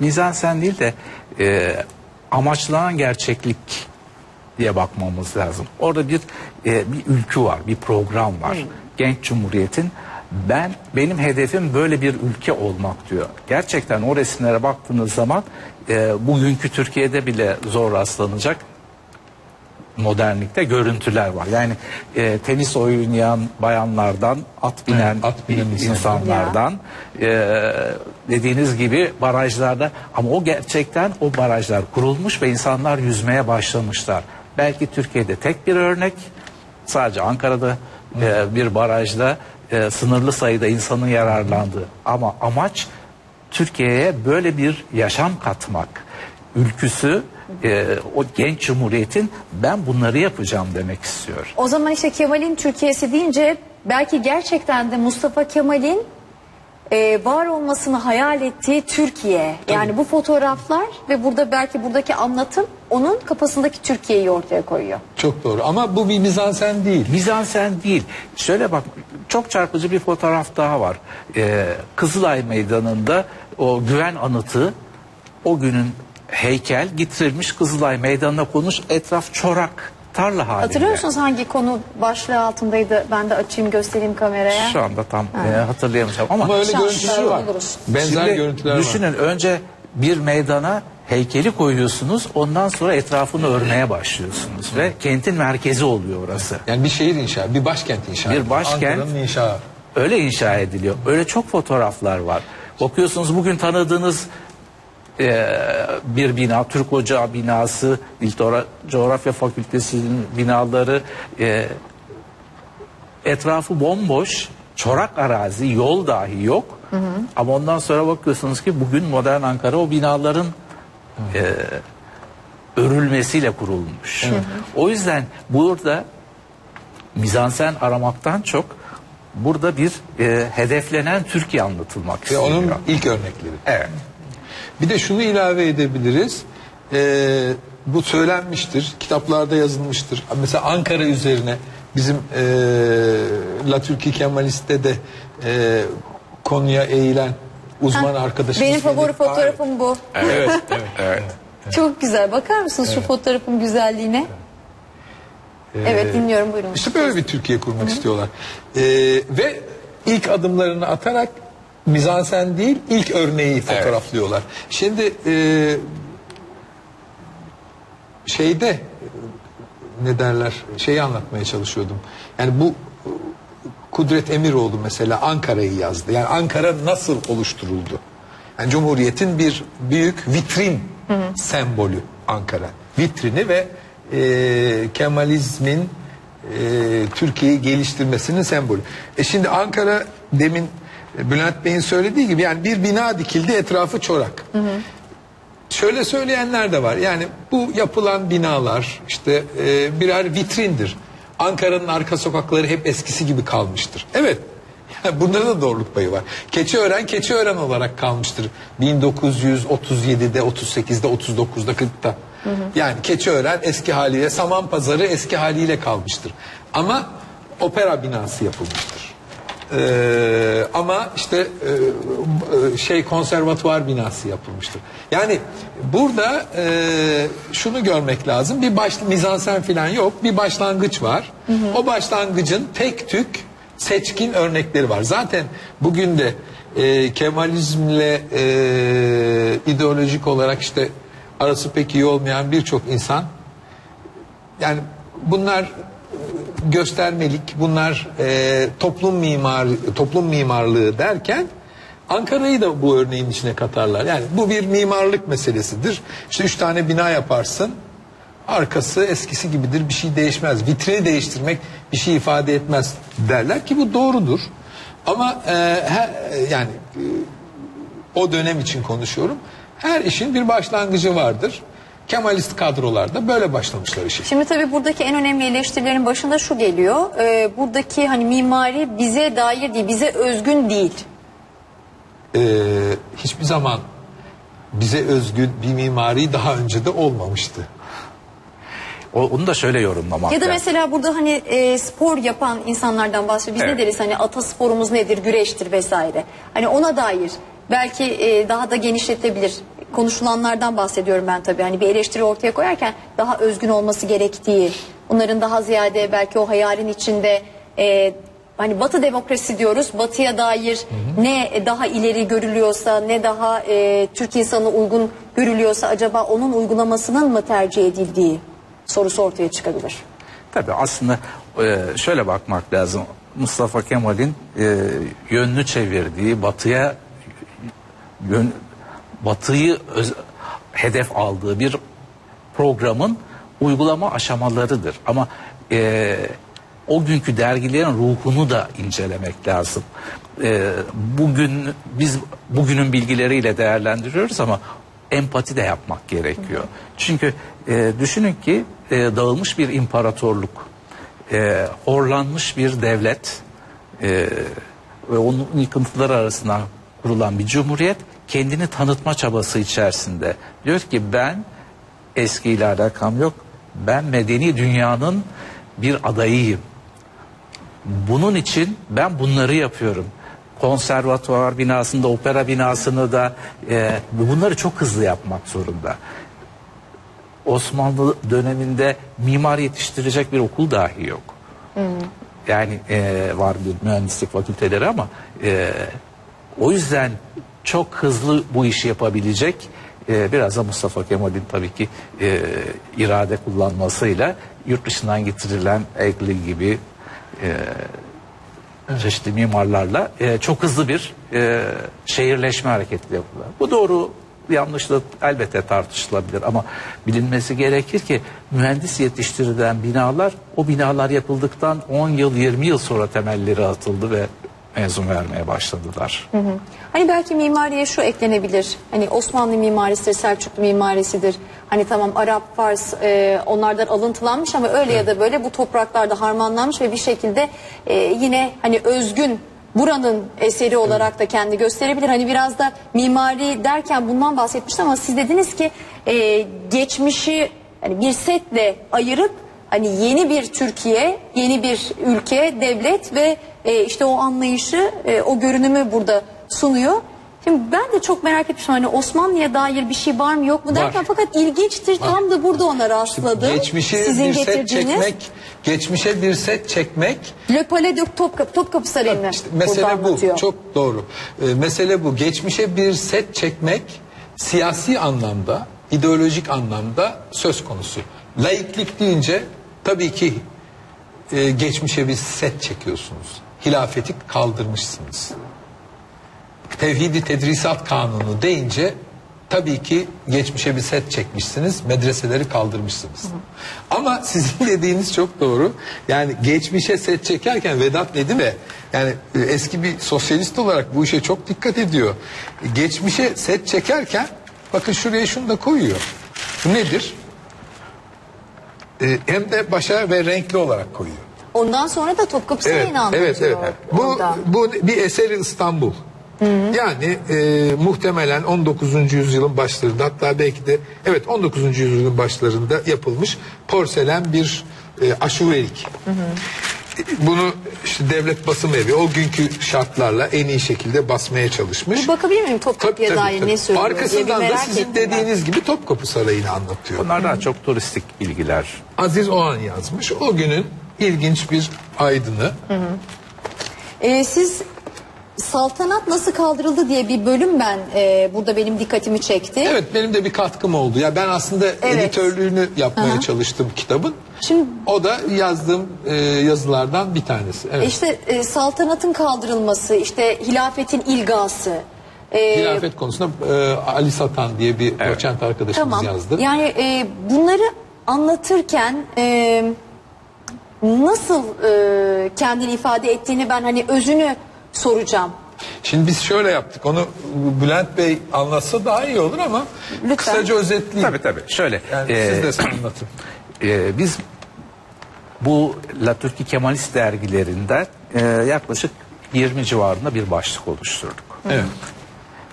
mizansen değil de e, amaçlanan gerçeklik diye bakmamız lazım. Orada bir e, bir ülkü var, bir program var. Genç Cumhuriyet'in ben benim hedefim böyle bir ülke olmak diyor. Gerçekten o resimlere baktığınız zaman e, bugünkü Türkiye'de bile zor rastlanacak modernlikte görüntüler var. Yani e, tenis oynayan bayanlardan, at binen, Evet, at binen insanlar. insanlardan, e, dediğiniz gibi barajlarda ama o gerçekten o barajlar kurulmuş ve insanlar yüzmeye başlamışlar. Belki Türkiye'de tek bir örnek, sadece Ankara'da e, bir barajda e, sınırlı sayıda insanın yararlandığı ama amaç Türkiye'ye böyle bir yaşam katmak. Ülküsü e, o genç cumhuriyetin ben bunları yapacağım demek istiyor. O zaman işte Kemal'in Türkiye'si deyince belki gerçekten de Mustafa Kemal'in e, var olmasını hayal ettiği Türkiye. Yani bu fotoğraflar ve burada belki buradaki anlatım onun kafasındaki Türkiye'yi ortaya koyuyor. Çok doğru ama bu bir mizansen değil. Mizansen değil. Şöyle bak çok çarpıcı bir fotoğraf daha var. Ee, Kızılay Meydanı'nda o güven anıtı o günün heykel getirilmiş Kızılay Meydanı'na konmuş etraf çorak tarla halinde. Hatırlıyor musunuz hangi konu başlığı altındaydı? Ben de açayım göstereyim kameraya. Şu anda tam e, hatırlayamayacağım ama, Ama öyle görüntüler var. buluruz. Benzer Şimdi görüntüler var. düşünün önce bir meydana heykeli koyuyorsunuz ondan sonra etrafını örmeye başlıyorsunuz ve kentin merkezi oluyor orası. Yani bir şehir inşa, bir başkent inşa. Bir başkent. Ankara'nın inşa. Öyle inşa ediliyor. Öyle çok fotoğraflar var. Bakıyorsunuz bugün tanıdığınız e, bir bina, Türk Ocağı binası, Coğra- Coğrafya Fakültesi'nin binaları, e, etrafı bomboş, çorak arazi, yol dahi yok. Ama ondan sonra bakıyorsunuz ki bugün modern Ankara o binaların e, örülmesiyle kurulmuş. O yüzden burada mizansen aramaktan çok burada bir e, hedeflenen Türkiye anlatılmak Ve onun ilk örnekleri. Evet. Bir de şunu ilave edebiliriz. Ee, bu söylenmiştir, kitaplarda yazılmıştır. Mesela Ankara üzerine bizim ee, La Türkiye Kemalist'te de ee, konuya eğilen uzman arkadaşımız. Benim favori Melih fotoğrafım bu. Evet, evet, evet. Çok güzel. Bakar mısınız şu fotoğrafın güzelliğine? evet dinliyorum buyurun. İşte böyle bir Türkiye kurmak istiyorlar. Ee, ve ilk adımlarını atarak mizansen değil ilk örneği fotoğraflıyorlar. Şimdi e, şeyde e, ne derler şeyi anlatmaya çalışıyordum. Yani bu e, Kudret Emiroğlu mesela Ankara'yı yazdı. Yani Ankara nasıl oluşturuldu? Yani Cumhuriyet'in bir büyük vitrin sembolü Ankara. Vitrini ve e, Kemalizmin e, Türkiye'yi geliştirmesinin sembolü. E şimdi Ankara demin Bülent Bey'in söylediği gibi yani bir bina dikildi etrafı çorak. Şöyle söyleyenler de var. Yani bu yapılan binalar işte e, birer vitrindir. Ankara'nın arka sokakları hep eskisi gibi kalmıştır. Evet. Yani bunda da doğruluk payı var. Keçiören Keçiören olarak kalmıştır. 1937'de, 38'de, 39'da, 40'ta. Yani Keçiören eski haliyle, Saman Pazarı eski haliyle kalmıştır. Ama opera binası yapılmıştır. Ee, ama işte e, e, şey konservatuvar binası yapılmıştır. Yani burada e, şunu görmek lazım. Bir baş mizansen falan yok. Bir başlangıç var. O başlangıcın tek tük seçkin örnekleri var. Zaten bugün de e, Kemalizmle e, ideolojik olarak işte arası pek iyi olmayan birçok insan yani bunlar göstermelik, bunlar e, toplum mimar toplum mimarlığı derken Ankara'yı da bu örneğin içine katarlar. Yani bu bir mimarlık meselesidir. İşte üç tane bina yaparsın. Arkası eskisi gibidir bir şey değişmez. Vitrini değiştirmek bir şey ifade etmez derler ki bu doğrudur. Ama e, her, yani e, o dönem için konuşuyorum. Her işin bir başlangıcı vardır. Kemalist kadrolarda böyle başlamışlar işi. Şimdi tabii buradaki en önemli eleştirilerin başında şu geliyor. Ee, buradaki hani mimari bize dair değil, bize özgün değil. Ee, hiçbir zaman bize özgün bir mimari daha önce de olmamıştı. O- onu da şöyle yorumlamak Ya da mesela burada hani e, spor yapan insanlardan bahsediyor. Biz ne Evet. deriz hani atasporumuz nedir, güreştir vesaire. Hani ona dair belki e, daha da genişletebilir konuşulanlardan bahsediyorum ben tabii. Hani bir eleştiri ortaya koyarken daha özgün olması gerektiği, bunların daha ziyade belki o hayalin içinde e, hani Batı demokrasi diyoruz. Batıya dair ne daha ileri görülüyorsa, ne daha e, Türk insanı uygun görülüyorsa acaba onun uygulamasının mı tercih edildiği sorusu ortaya çıkabilir. Tabii aslında e, şöyle bakmak lazım. Mustafa Kemal'in e, yönünü çevirdiği batıya yön, batıyı öz- hedef aldığı bir programın uygulama aşamalarıdır. Ama e, o günkü dergilerin ruhunu da incelemek lazım. E, bugün biz bugünün bilgileriyle değerlendiriyoruz ama empati de yapmak gerekiyor. Çünkü e, düşünün ki e, dağılmış bir imparatorluk, e, horlanmış bir devlet e, ve onun yıkıntıları arasında kurulan bir cumhuriyet kendini tanıtma çabası içerisinde. Diyor ki ben eskiyle alakam yok. Ben medeni dünyanın bir adayıyım. Bunun için ben bunları yapıyorum. Konservatuvar binasında, opera binasını da e, bunları çok hızlı yapmak zorunda. Osmanlı döneminde mimar yetiştirecek bir okul dahi yok. Yani e, var bir mühendislik fakülteleri ama e, o yüzden çok hızlı bu işi yapabilecek e, biraz da Mustafa Kemal'in tabii ki e, irade kullanmasıyla yurt dışından getirilen Egli gibi e, çeşitli mimarlarla e, çok hızlı bir e, şehirleşme hareketi yaptılar. Bu doğru yanlış da elbette tartışılabilir ama bilinmesi gerekir ki mühendis yetiştirilen binalar o binalar yapıldıktan 10 yıl 20 yıl sonra temelleri atıldı ve mezun vermeye başladılar. Hani belki mimariye şu eklenebilir. Hani Osmanlı mimarisidir, Selçuklu mimarisidir. Hani tamam Arap, Fars e, onlardan alıntılanmış ama öyle ya da böyle bu topraklarda harmanlanmış ve bir şekilde e, yine hani özgün buranın eseri olarak da kendi gösterebilir. Hani biraz da mimari derken bundan bahsetmiştim ama siz dediniz ki e, geçmişi hani bir setle ayırıp hani yeni bir Türkiye, yeni bir ülke, devlet ve e, işte o anlayışı, e, o görünümü burada sunuyor. Şimdi ben de çok merak etmişim hani Osmanlı'ya dair bir şey var mı yok mu derken Var. fakat ilginçtir tam da burada ona rastladım. Geçmişe Sizin bir set çekmek, geçmişe bir set çekmek Le Palais de Topkapı, Topkapı Sarayı'nı İşte mesele bu. anlatıyor. Çok doğru. Ee, mesele bu. Geçmişe bir set çekmek siyasi anlamda, ideolojik anlamda söz konusu. Laiklik deyince tabii ki e, geçmişe bir set çekiyorsunuz. Hilafeti kaldırmışsınız. Tevhidi Tedrisat Kanunu deyince tabii ki geçmişe bir set çekmişsiniz, medreseleri kaldırmışsınız. Ama sizin dediğiniz çok doğru. Yani geçmişe set çekerken Vedat Nedim de yani e, eski bir sosyalist olarak bu işe çok dikkat ediyor. Geçmişe set çekerken bakın şuraya şunu da koyuyor. Bu nedir? E, hem de başa ve renkli olarak koyuyor. Ondan sonra da Topkapı Sarayı'nı anlatıyor. Evet, evet. Bu, orada. bu bir eseri İstanbul. Yani e, muhtemelen 19. yüzyılın başlarında hatta belki de evet 19. yüzyılın başlarında yapılmış porselen bir e, aşurelik. E, Bunu işte devlet basım evi o günkü şartlarla en iyi şekilde basmaya çalışmış. Bir bakabilir miyim Topkapı'ya Tabii, dair tabii. ne söylüyor Arkasından da sizin ettim ben. dediğiniz gibi Topkapı Sarayı'nı anlatıyor. Bunlar daha çok turistik bilgiler. Aziz Oğan yazmış. O günün ilginç bir aydını. Ee, siz saltanat nasıl kaldırıldı diye bir bölüm ben e, burada benim dikkatimi çekti. Evet benim de bir katkım oldu. Ya ben aslında Evet. editörlüğünü yapmaya Aha. çalıştım kitabın. Şimdi O da yazdığım e, yazılardan bir tanesi. Evet. işte e, saltanatın kaldırılması, işte hilafetin ilgası. e, Hilafet konusunda e, Ali Satan diye bir doçent arkadaşımız Tamam. yazdı. Yani e, bunları anlatırken e, nasıl e, kendini ifade ettiğini ben hani özünü soracağım. Şimdi biz şöyle yaptık. Onu Bülent Bey anlatsa daha iyi olur ama Lütfen. kısaca özetleyeyim. Tabii tabii. Şöyle. Yani e, siz de anlatın. e, biz bu La Türki Kemalist dergilerinden e, yaklaşık 20 civarında bir başlık oluşturduk. Evet.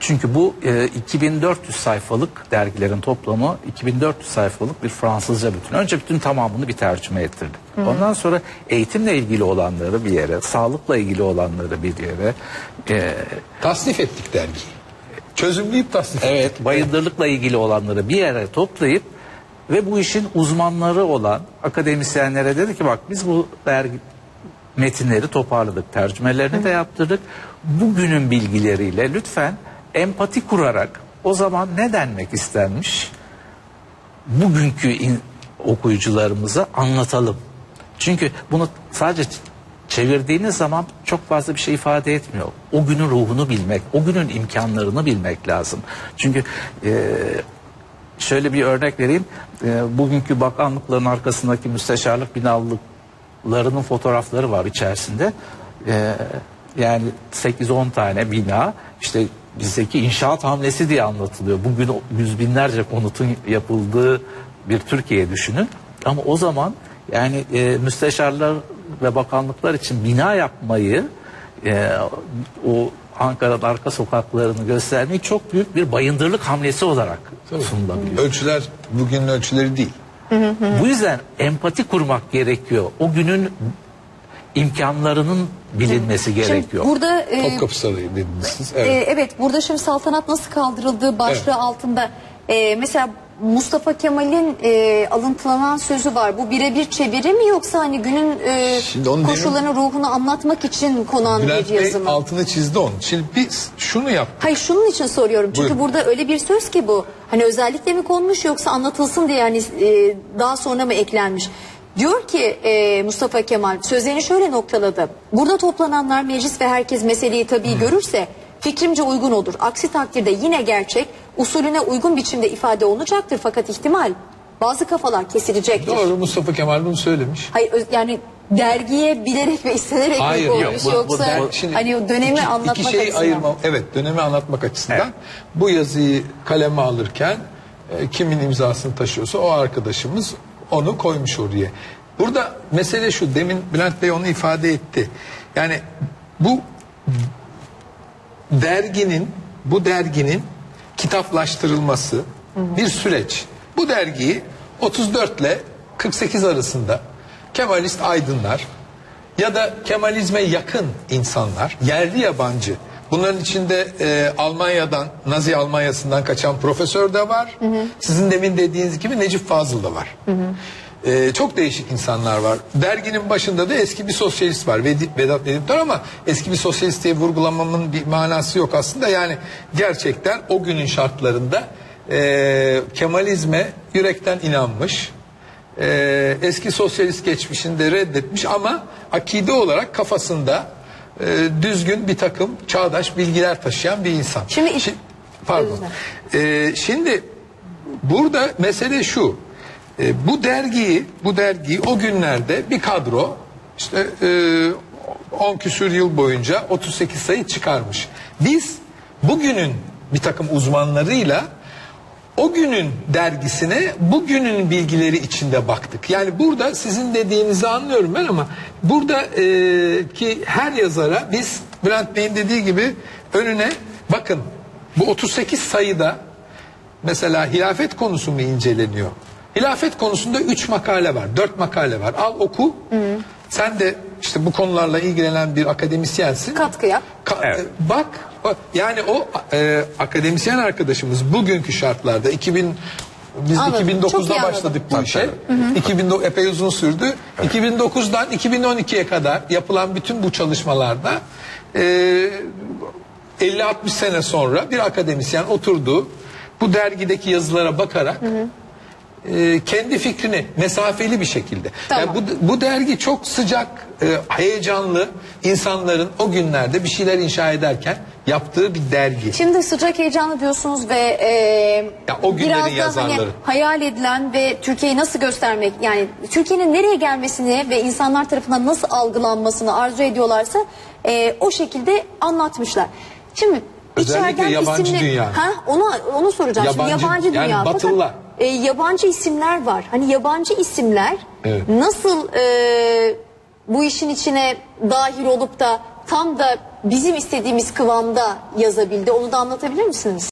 Çünkü bu e, 2400 sayfalık dergilerin toplamı 2400 sayfalık bir Fransızca bütün. Önce bütün tamamını bir tercüme ettirdik. Ondan sonra eğitimle ilgili olanları bir yere, sağlıkla ilgili olanları bir yere, e, Tasnif ettik dergiyi. Çözümleyip tasnif Evet, bayındırlıkla ilgili olanları bir yere toplayıp ve bu işin uzmanları olan akademisyenlere dedi ki bak biz bu dergi metinleri toparladık, tercümelerini de yaptırdık. Bugünün bilgileriyle lütfen empati kurarak o zaman ne denmek istenmiş? Bugünkü in- okuyucularımıza anlatalım. Çünkü bunu sadece çevirdiğiniz zaman çok fazla bir şey ifade etmiyor. O günün ruhunu bilmek, o günün imkanlarını bilmek lazım. Çünkü e, şöyle bir örnek vereyim. E, bugünkü bakanlıkların arkasındaki müsteşarlık binalarının fotoğrafları var içerisinde. E, yani 8-10 tane bina işte bizdeki inşaat hamlesi diye anlatılıyor. Bugün yüz binlerce konutun yapıldığı bir Türkiye düşünün. Ama o zaman yani e, müsteşarlar ve bakanlıklar için bina yapmayı e, o Ankara'nın arka sokaklarını göstermeyi çok büyük bir bayındırlık hamlesi olarak sunulabiliyor. Ölçüler bugünün ölçüleri değil. Bu yüzden empati kurmak gerekiyor. O günün imkanlarının bilinmesi gerekiyor. Şimdi burada e, Topkapı Sarayı dediniz siz. e, Evet. evet burada şimdi saltanat nasıl kaldırıldığı başlığı Evet. altında e, mesela Mustafa Kemal'in e, alıntılanan sözü var. Bu birebir çeviri mi yoksa hani günün e, Şimdi onu koşullarını ruhunu anlatmak için konan Bülent bir Bey yazı mı? altını çizdi onun. Şimdi biz şunu yap. Hayır şunun için soruyorum. Çünkü Buyurun. burada öyle bir söz ki bu. Hani özellikle mi konmuş yoksa anlatılsın diye hani e, daha sonra mı eklenmiş? Diyor ki e, Mustafa Kemal sözlerini şöyle noktaladı. Burada toplananlar meclis ve herkes meseleyi tabii görürse fikrimce uygun olur. Aksi takdirde yine gerçek usulüne uygun biçimde ifade olunacaktır fakat ihtimal bazı kafalar kesilecektir. Doğru Mustafa Kemal bunu söylemiş. Hayır yani dergiye bilerek ve istenerek mi Hayır, konmuş yok, bu- bu- yoksa bu- hani o dönemi iki, anlatmak iki şeyi açısından. ayırma, evet dönemi anlatmak açısından Evet. bu yazıyı kaleme alırken e, kimin imzasını taşıyorsa o arkadaşımız onu koymuş oraya. Burada mesele şu demin Bülent Bey onu ifade etti. Yani bu derginin bu derginin kitaplaştırılması bir süreç. Bu dergiyi 34 ile 48 arasında Kemalist aydınlar ya da Kemalizme yakın insanlar, yerli yabancı. Bunların içinde e, Almanya'dan, Nazi Almanya'sından kaçan profesör de var. Sizin demin dediğiniz gibi Necip Fazıl da var. E, çok değişik insanlar var. Derginin başında da eski bir sosyalist var. Vedi- Vedat Nedimtar ama eski bir sosyalist diye vurgulamamın bir manası yok aslında. Yani gerçekten o günün şartlarında e, Kemalizme yürekten inanmış e, eski sosyalist geçmişini de reddetmiş ama akide olarak kafasında e, düzgün bir takım çağdaş bilgiler taşıyan bir insan. Şimdi- Şi- pardon. E, şimdi burada mesele şu. E, bu dergiyi bu dergiyi o günlerde bir kadro işte e, 10 küsür yıl boyunca 38 sayı çıkarmış. Biz bugünün bir takım uzmanlarıyla o günün dergisine bugünün bilgileri içinde baktık. Yani burada sizin dediğinizi anlıyorum ben ama burada e, ki her yazara biz Bülent Bey'in dediği gibi önüne bakın bu 38 sayıda mesela hilafet konusu mu inceleniyor? Hilafet konusunda 3 makale var, 4 makale var. Al oku. Sen de işte bu konularla ilgilenen bir akademisyensin. Katkı yap. Ka- Evet. Bak o- yani o e, akademisyen arkadaşımız bugünkü şartlarda 2000 biz Anladım, çok iyi 2009'da anladım. başladık bu işe. 2009 epey uzun sürdü. 2009'dan 2012'ye kadar yapılan bütün bu çalışmalarda e, 50-60 sene sonra bir akademisyen oturdu. Bu dergideki yazılara bakarak e, kendi fikrini mesafeli bir şekilde. Tamam. Yani bu, bu dergi çok sıcak, e, heyecanlı insanların o günlerde bir şeyler inşa ederken yaptığı bir dergi. Şimdi sıcak heyecanlı diyorsunuz ve e, Ya o günlerin biraz hani yazarları. hayal edilen ve Türkiye'yi nasıl göstermek yani Türkiye'nin nereye gelmesini ve insanlar tarafından nasıl algılanmasını arzu ediyorlarsa e, o şekilde anlatmışlar. Şimdi Özellikle içeriden yabancı isimli- dünya. Ha, onu onu soracağım. Şimdi Yabancı- yabancı yani dünya. Batılılar. Fakat, e, yabancı isimler var. Hani yabancı isimler Evet. nasıl e, bu işin içine dahil olup da tam da bizim istediğimiz kıvamda yazabildi. Onu da anlatabilir misiniz?